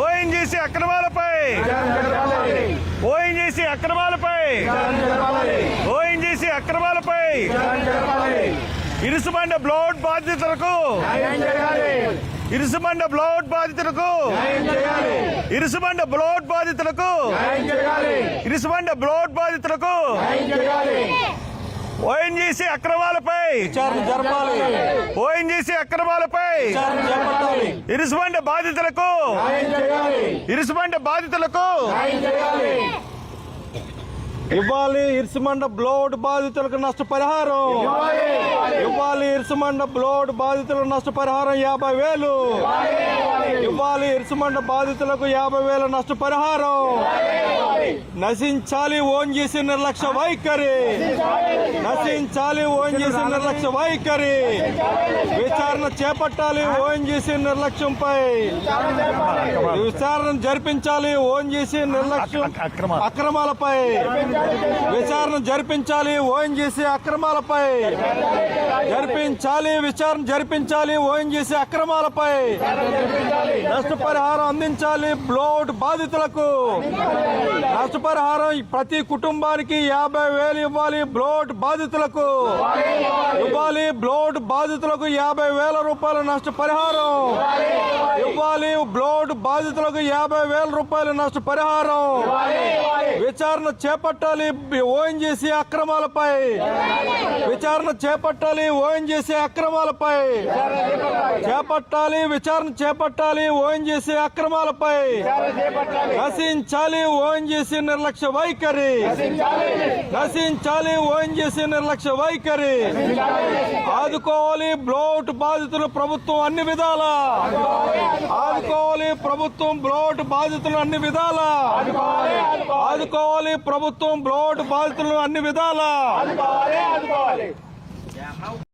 ONGC అక్రమాలపై. ONGC అక్రమాలపై. ONGC అక్రమాలపై. ఇరుసుమండ బ్లౌట్ బాధితులకు. ఇరుసుమండ బ్లౌడ్ బాధితులకు. ఇరుసుమండ బ్లౌట్ బాధితులకు. ఇరుసుమండ బ్లౌట్ బాధితులకు. ఓఎన్జీసీ అక్రమాలపై ఓఎన్జీసీ అక్రమాలపై ఇరుసుమండ బాధితులకు ఇరుసుమండ బాధితులకు ఇవ్వాలి ఇరుసుమండ బ్లోడ్ బాధితులకు నష్టపరిహారం. ఇవ్వాలి. ఇరుసుమండ బ్లోడ్ బాధితులకు నష్టపరిహారం యాభై వేలు. ఇవ్వాలి. ఇరుసుమండ బాధితులకు యాభై వేల నష్టపరిహారం. నశించాలి ఓన్ చేసి నిర్లక్ష్య వైఖరి. నశించాలి ఓన్ చేసి నిర్లక్ష్య వైఖరి. విచారణ చేపట్టాలి ఓన్ చేసి నిర్లక్ష్యంపై. విచారణ జరిపించాలి ఓన్ చేసి నిర్లక్ష్యం అక్రమాలు. అక్రమాలపై. విచారణ జరిపించాలి ఓఎన్జీసీ అక్రమాలపై. జరిపించాలి విచారణ జరిపించాలి ఓఎన్జీసీ అక్రమాలపై. నష్టపరిహారం అందించాలి బ్లోట్ బాధితులకు. నష్టపరిహారం ప్రతి కుటుంబానికి యాభై వేలు ఇవ్వాలి బ్లోట్ బాధితులకు. బాధితులకు యాభై వేల రూపాయల నష్టపరిహారం. ఇవ్వాలి. బ్లోడ్ బాధితులకు యాభై వేల రూపాయల నష్టపరిహారం. విచారణ చేపట్టాలి ఓఎన్జీసీ అక్రమాలపై. విచారణ చేపట్టాలి ఓఎన్జీసీ అక్రమాలపై. చేపట్టాలి విచారణ చేపట్టాలి ఓఎన్జీసీ అక్రమాలపై. నశించాలి ఓఎన్జీసీ నిర్లక్ష్య వైఖరి. నశించాలి ఓఎన్జీసీ నిర్లక్ష్య వైఖరి. ఆదుకో ఆదుకోవాలి బ్లౌట్ బాధితులు ప్రభుత్వం అన్ని విధాల? ఆదుకోవాలి ప్రభుత్వం బ్లౌట్ బాధితులు అన్ని విధాల? ఆదుకోవాలి ప్రభుత్వం బ్లౌట్ బాధితులు అన్ని విధాల?